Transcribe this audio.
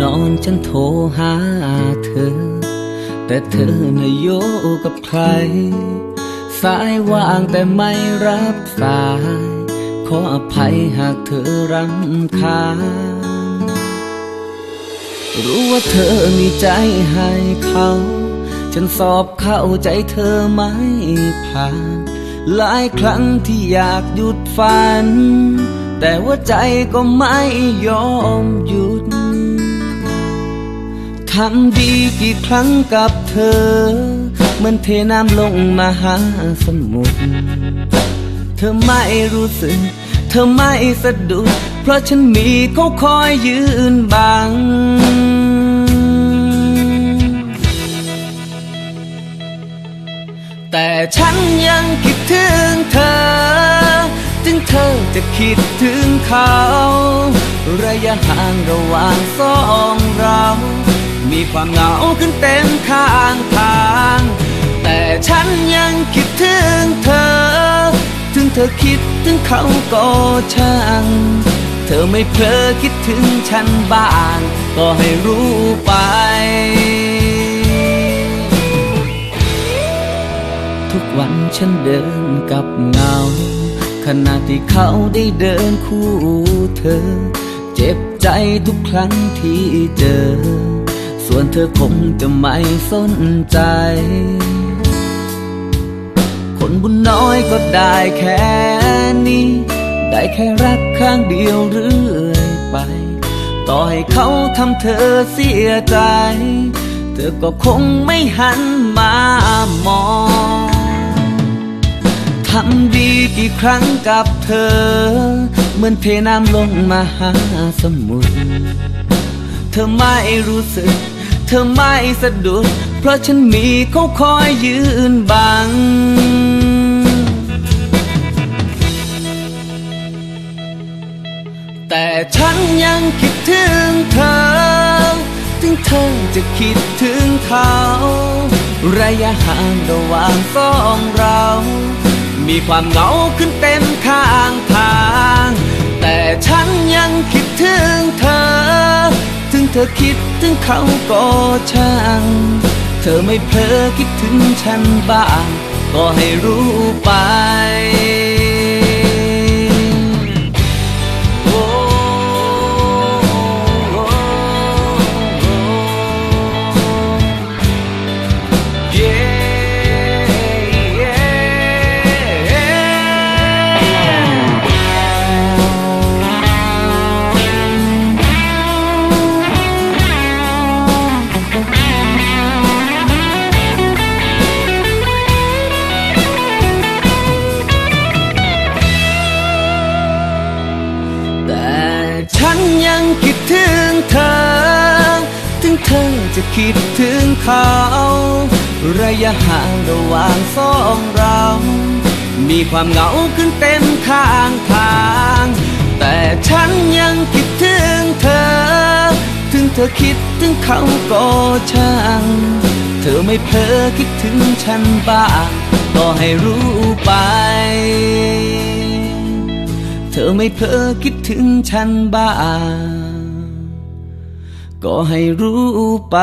นอนฉันโทรหาเธอ แต่เธอน่ะโยกับใคร สายว่างแต่ไม่รับสาย ขออภัยหากเธอรำคาญรู้ว่าเธอมีใจให้เขา ฉันสอบเข้าใจเธอไม่ผ่าน หลายครั้งที่อยากหยุดฝัน แต่ว่าใจก็ไม่ยอมหยุด ทำดีกี่ครั้งกับเธอ เหมือนเทน้ำลงมาหาสมุทรเธอไม่รู้สึก เธอไม่สะดุด เพราะฉันมีเขาคอยยืนบังแต่ฉันยังคิดถึงเธอ ถึงเธอจะคิดถึงเขา ระยะห่างระหว่างสองเรา มีความเหงาขึ้นเต็มข้างทาง แต่ฉันยังคิดถึงเธอ ถึงเธอคิดถึงเขาก็ช่าง เธอไม่เพลอคิดถึงฉันบ้าง ก็ให้รู้ไป ทุกวันฉันเดินกับเงา ขณะที่เขาได้เดินคู่เธอ เจ็บใจทุกครั้งที่เจอ ส่วนเธอคงจะไม่สนใจ คนบุญน้อยก็ได้แค่นี้ ได้แค่รักข้างเดียวเรื่อยไป ต่อให้เขาทำเธอเสียใจ เธอก็คงไม่หันมามองทำดีกี่ครั้งกับเธอ เหมือนเทน้ำลงมาหาสมุทรเธอไม่รู้สึก เธอไม่สะดุด เพราะฉันมีเขาคอยยืนบังแต่ฉันยังคิดถึงเธอ ถึงเธอจะคิดถึงเขา ระยะห่างระหว่างสองเรา มีความเหงาขึ้นเต็ม ธอคิดถึงเขาก็ช่าง เธอไม่เพลอคิดถึงฉันบ้าง ก็ให้รู้ไป จะคิดถึงเขา ระยะห่างระหว่างสองเรา มีความเหงาขึ้นเต็มข้างทาง แต่ฉันยังคิดถึงเธอ ถึงเธอคิดถึงเขาก็ช่าง เธอไม่เพลอคิดถึงฉันบ้างก็ให้รู้ไป เธอไม่เพลอคิดถึงฉันบ้าง ก็ให้รู้ไป